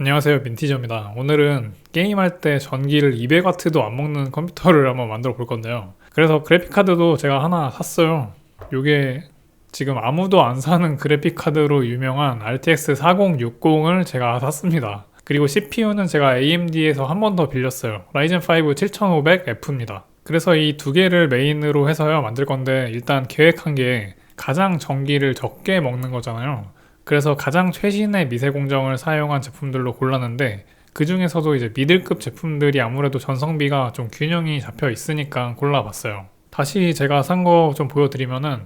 안녕하세요 민티저입니다. 오늘은 게임할 때 전기를 200W도 안 먹는 컴퓨터를 한번 만들어 볼 건데요. 그래서 그래픽카드도 제가 하나 샀어요. 요게 지금 아무도 안 사는 그래픽카드로 유명한 RTX 4060을 제가 샀습니다. 그리고 CPU는 제가 AMD에서 한 번 더 빌렸어요. 라이젠 5 7500F입니다. 그래서 이 두 개를 메인으로 해서요 만들 건데 일단 계획한 게 가장 전기를 적게 먹는 거잖아요 그래서 가장 최신의 미세 공정을 사용한 제품들로 골랐는데 그 중에서도 이제 미들급 제품들이 아무래도 전성비가 좀 균형이 잡혀 있으니까 골라봤어요. 다시 제가 산 거 좀 보여드리면은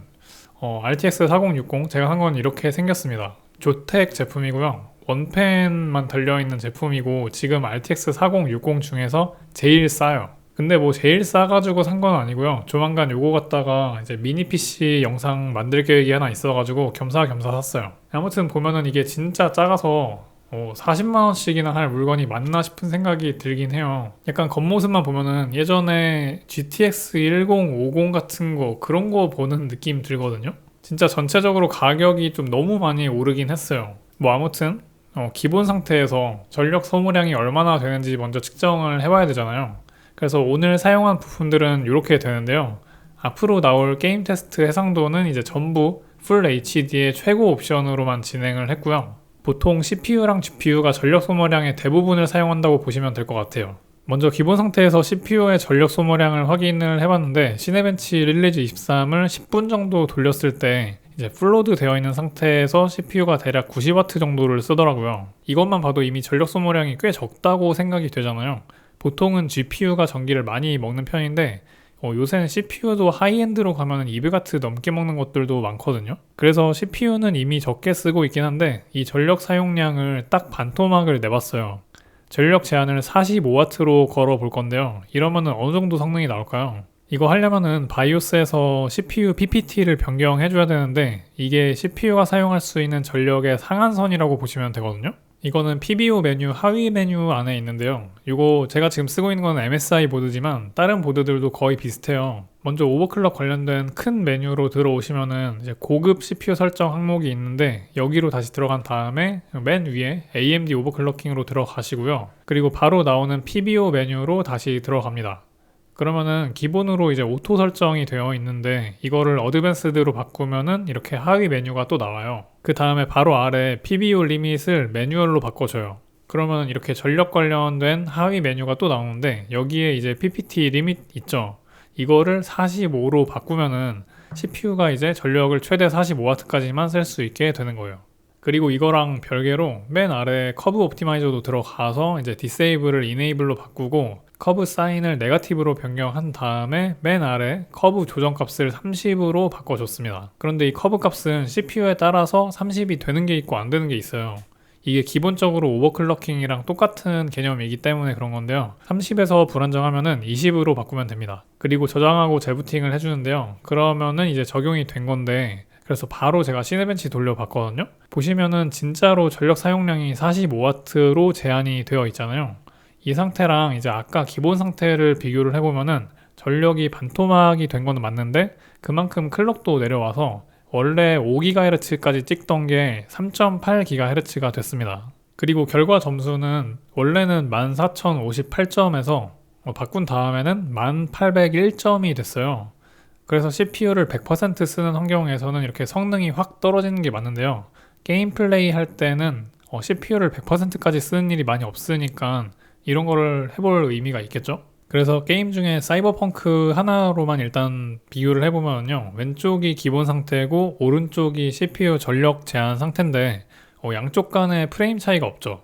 어, RTX 4060 제가 산 건 이렇게 생겼습니다. 조텍 제품이고요. 원펜만 달려있는 제품이고 지금 RTX 4060 중에서 제일 싸요. 근데 뭐 제일 싸가지고 산 건 아니고요. 조만간 요거 갖다가 이제 미니 PC 영상 만들 계획이 하나 있어가지고 겸사겸사 샀어요. 아무튼 보면은 이게 진짜 작아서 어, 40만원씩이나 할 물건이 맞나 싶은 생각이 들긴 해요. 약간 겉모습만 보면은 예전에 GTX 1050 같은 거 그런 거 보는 느낌 들거든요. 진짜 전체적으로 가격이 좀 너무 많이 오르긴 했어요. 뭐 아무튼 어, 기본 상태에서 전력 소모량이 얼마나 되는지 먼저 측정을 해봐야 되잖아요. 그래서 오늘 사용한 부품들은 이렇게 되는데요. 앞으로 나올 게임 테스트 해상도는 이제 전부 풀 HD의 최고 옵션으로만 진행을 했고요. 보통 CPU랑 GPU가 전력 소모량의 대부분을 사용한다고 보시면 될 것 같아요. 먼저 기본 상태에서 CPU의 전력 소모량을 확인을 해봤는데 시네벤치 릴리즈 23을 10분 정도 돌렸을 때 이제 풀로드 되어 있는 상태에서 CPU가 대략 90W 정도를 쓰더라고요. 이것만 봐도 이미 전력 소모량이 꽤 적다고 생각이 되잖아요. 보통은 GPU가 전기를 많이 먹는 편인데 어, 요새는 CPU도 하이엔드로 가면 200W 넘게 먹는 것들도 많거든요. 그래서 CPU는 이미 적게 쓰고 있긴 한데 이 전력 사용량을 딱 반토막을 내봤어요. 전력 제한을 45W로 걸어 볼 건데요. 이러면은 어느 정도 성능이 나올까요? 이거 하려면은 바이오스에서 CPU PPT를 변경해 줘야 되는데 이게 CPU가 사용할 수 있는 전력의 상한선이라고 보시면 되거든요. 이거는 PBO 메뉴 하위 메뉴 안에 있는데요. 이거 제가 지금 쓰고 있는 건 MSI 보드지만 다른 보드들도 거의 비슷해요. 먼저 오버클럭 관련된 큰 메뉴로 들어오시면은 이제 고급 CPU 설정 항목이 있는데 여기로 다시 들어간 다음에 맨 위에 AMD 오버클럭킹으로 들어가시고요. 그리고 바로 나오는 PBO 메뉴로 다시 들어갑니다. 그러면은 기본으로 이제 오토 설정이 되어 있는데 이거를 어드밴스드로 바꾸면은 이렇게 하위 메뉴가 또 나와요. 그 다음에 바로 아래 PBO 리밋을 매뉴얼로 바꿔줘요. 그러면 이렇게 전력 관련된 하위 메뉴가 또 나오는데 여기에 이제 PPT 리밋 있죠. 이거를 45로 바꾸면은 CPU가 이제 전력을 최대 45W까지만 쓸 수 있게 되는 거예요. 그리고 이거랑 별개로 맨 아래 커브 옵티마이저도 들어가서 이제 디세이블을 이네이블로 바꾸고 커브 사인을 네가티브로 변경한 다음에 맨 아래 커브 조정 값을 30으로 바꿔줬습니다. 그런데 이 커브 값은 CPU에 따라서 30이 되는 게 있고 안 되는 게 있어요. 이게 기본적으로 오버클럭킹이랑 똑같은 개념이기 때문에 그런 건데요. 30에서 불안정하면은 20으로 바꾸면 됩니다. 그리고 저장하고 재부팅을 해주는데요. 그러면은 이제 적용이 된 건데 그래서 바로 제가 시네벤치 돌려봤거든요. 보시면은 진짜로 전력 사용량이 45W로 제한이 되어 있잖아요. 이 상태랑 이제 아까 기본 상태를 비교를 해보면은 전력이 반토막이 된 거는 맞는데 그만큼 클럭도 내려와서 원래 5GHz까지 찍던 게 3.8GHz가 됐습니다. 그리고 결과 점수는 원래는 14,058점에서 뭐 바꾼 다음에는 1,801점이 됐어요. 그래서 CPU를 100% 쓰는 환경에서는 이렇게 성능이 확 떨어지는 게 맞는데요. 게임 플레이 할 때는 어, CPU를 100%까지 쓰는 일이 많이 없으니까 이런 거를 해볼 의미가 있겠죠? 그래서 게임 중에 사이버펑크 하나로만 일단 비교를 해보면요. 왼쪽이 기본 상태고 오른쪽이 CPU 전력 제한 상태인데 어, 양쪽 간에 프레임 차이가 없죠.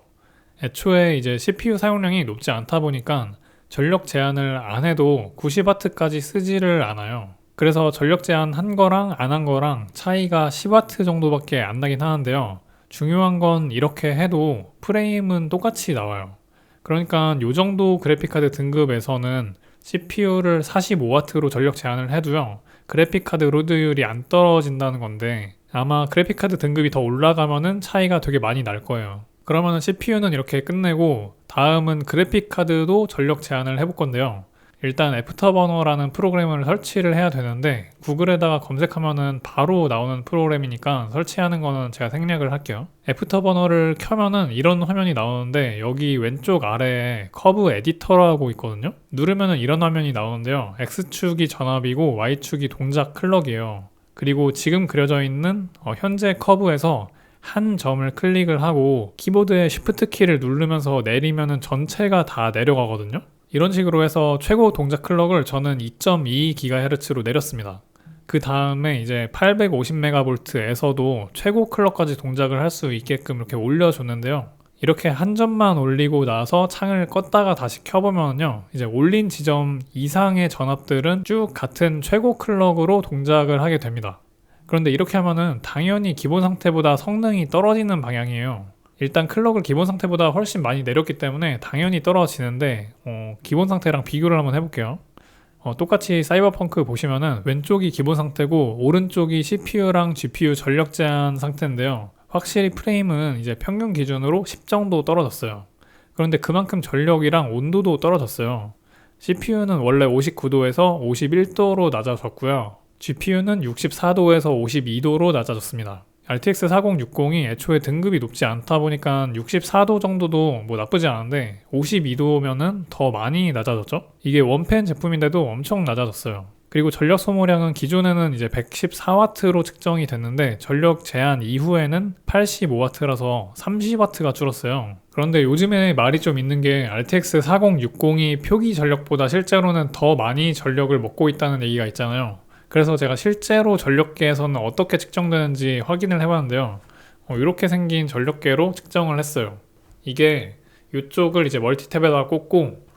애초에 이제 CPU 사용량이 높지 않다 보니까 전력 제한을 안 해도 90W까지 쓰지를 않아요. 그래서 전력 제한 한 거랑 안 한 거랑 차이가 10W 정도밖에 안 나긴 하는데요. 중요한 건 이렇게 해도 프레임은 똑같이 나와요. 그러니까 이 정도 그래픽카드 등급에서는 CPU를 45W로 전력 제한을 해도요. 그래픽카드 로드율이 안 떨어진다는 건데 아마 그래픽카드 등급이 더 올라가면은 차이가 되게 많이 날 거예요. 그러면은 CPU는 이렇게 끝내고 다음은 그래픽카드도 전력 제한을 해볼 건데요. 일단 애프터버너라는 프로그램을 설치를 해야 되는데 구글에다가 검색하면은 바로 나오는 프로그램이니까 설치하는 거는 제가 생략을 할게요. 애프터버너를 켜면은 이런 화면이 나오는데 여기 왼쪽 아래에 커브 에디터라고 있거든요. 누르면은 이런 화면이 나오는데요. X축이 전압이고 Y축이 동작 클럭이에요. 그리고 지금 그려져 있는 어, 현재 커브에서 한 점을 클릭을 하고 키보드의 Shift 키를 누르면서 내리면은 전체가 다 내려가거든요. 이런 식으로 해서 최고 동작 클럭을 저는 2.2GHz로 내렸습니다. 그 다음에 이제 850MV에서도 최고 클럭까지 동작을 할 수 있게끔 이렇게 올려줬는데요. 이렇게 한 점만 올리고 나서 창을 껐다가 다시 켜보면요. 이제 올린 지점 이상의 전압들은 쭉 같은 최고 클럭으로 동작을 하게 됩니다. 그런데 이렇게 하면은 당연히 기본 상태보다 성능이 떨어지는 방향이에요. 일단 클럭을 기본 상태보다 훨씬 많이 내렸기 때문에 당연히 떨어지는데 어, 기본 상태랑 비교를 한번 해볼게요. 어, 똑같이 사이버펑크 보시면은 왼쪽이 기본 상태고 오른쪽이 CPU랑 GPU 전력 제한 상태인데요. 확실히 프레임은 이제 평균 기준으로 10 정도 떨어졌어요. 그런데 그만큼 전력이랑 온도도 떨어졌어요. CPU는 원래 59도에서 51도로 낮아졌고요. GPU는 64도에서 52도로 낮아졌습니다. RTX 4060이 애초에 등급이 높지 않다 보니까 64도 정도도 뭐 나쁘지 않은데 52도면은 더 많이 낮아졌죠? 이게 원팬 제품인데도 엄청 낮아졌어요. 그리고 전력 소모량은 기존에는 이제 114W로 측정이 됐는데 전력 제한 이후에는 85W라서 30W가 줄었어요. 그런데 요즘에 말이 좀 있는 게 RTX 4060이 표기 전력보다 실제로는 더 많이 전력을 먹고 있다는 얘기가 있잖아요. 그래서 제가 실제로 전력계에서는 어떻게 측정되는지 확인을 해봤는데요. 어, 이렇게 생긴 전력계로 측정을 했어요. 이게 이쪽을 이제 멀티탭에다가 꽂고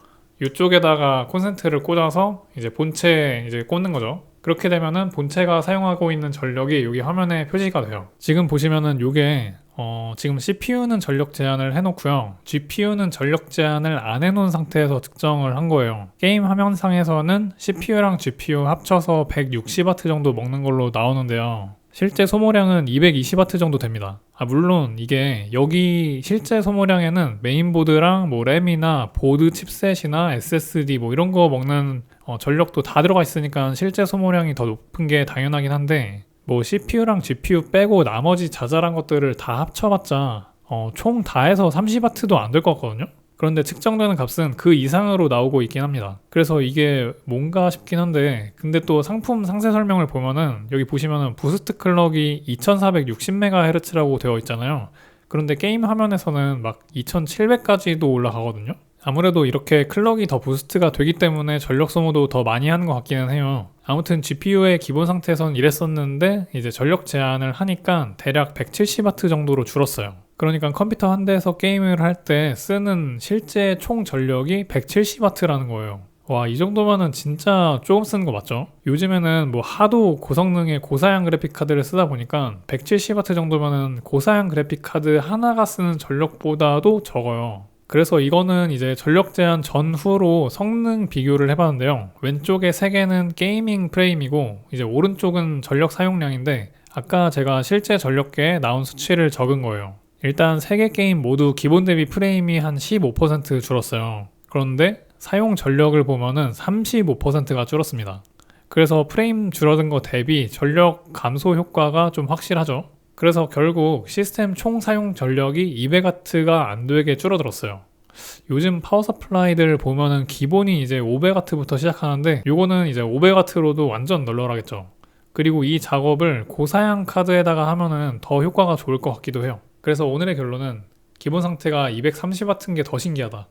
이쪽에다가 콘센트를 꽂아서 이제 본체에 이제 꽂는 거죠. 그렇게 되면은 본체가 사용하고 있는 전력이 여기 화면에 표시가 돼요. 지금 보시면은 이게 어, 지금 CPU는 전력 제한을 해놓고요. GPU는 전력 제한을 안 해놓은 상태에서 측정을 한 거예요. 게임 화면상에서는 CPU랑 GPU 합쳐서 160W 정도 먹는 걸로 나오는데요. 실제 소모량은 220W 정도 됩니다. 아, 물론 이게 여기 실제 소모량에는 메인보드랑 뭐 램이나 보드 칩셋이나 SSD 뭐 이런 거 먹는 어, 전력도 다 들어가 있으니까 실제 소모량이 더 높은 게 당연하긴 한데 뭐 CPU랑 GPU 빼고 나머지 자잘한 것들을 다 합쳐봤자 어, 총 다 해서 30W도 안 될 것 같거든요. 그런데 측정되는 값은 그 이상으로 나오고 있긴 합니다. 그래서 이게 뭔가 싶긴 한데, 근데 또 상품 상세 설명을 보면은 여기 보시면은 부스트 클럭이 2460MHz라고 되어 있잖아요. 그런데 게임 화면에서는 막 2700까지도 올라가거든요. 아무래도 이렇게 클럭이 더 부스트가 되기 때문에 전력 소모도 더 많이 하는 것 같기는 해요. 아무튼 GPU의 기본 상태에선 이랬었는데 이제 전력 제한을 하니까 대략 170W 정도로 줄었어요. 그러니까 컴퓨터 한 대에서 게임을 할 때 쓰는 실제 총 전력이 170W라는 거예요. 와, 이 정도면은 진짜 조금 쓰는 거 맞죠? 요즘에는 뭐 하도 고성능의 고사양 그래픽 카드를 쓰다 보니까 170W 정도면은 고사양 그래픽 카드 하나가 쓰는 전력보다도 적어요. 그래서 이거는 이제 전력 제한 전후로 성능 비교를 해봤는데요. 왼쪽에 세 개는 게이밍 프레임이고 이제 오른쪽은 전력 사용량인데 아까 제가 실제 전력계에 나온 수치를 적은 거예요. 일단 세 개 게임 모두 기본 대비 프레임이 한 15% 줄었어요. 그런데 사용 전력을 보면은 35%가 줄었습니다. 그래서 프레임 줄어든 거 대비 전력 감소 효과가 좀 확실하죠. 그래서 결국 시스템 총 사용 전력이 200W가 안 되게 줄어들었어요. 요즘 파워 서플라이들 보면은 기본이 이제 500W부터 시작하는데 요거는 이제 500W로도 완전 널널하겠죠. 그리고 이 작업을 고사양 카드에다가 하면은 더 효과가 좋을 것 같기도 해요. 그래서 오늘의 결론은 기본 상태가 230W인 게 더 신기하다.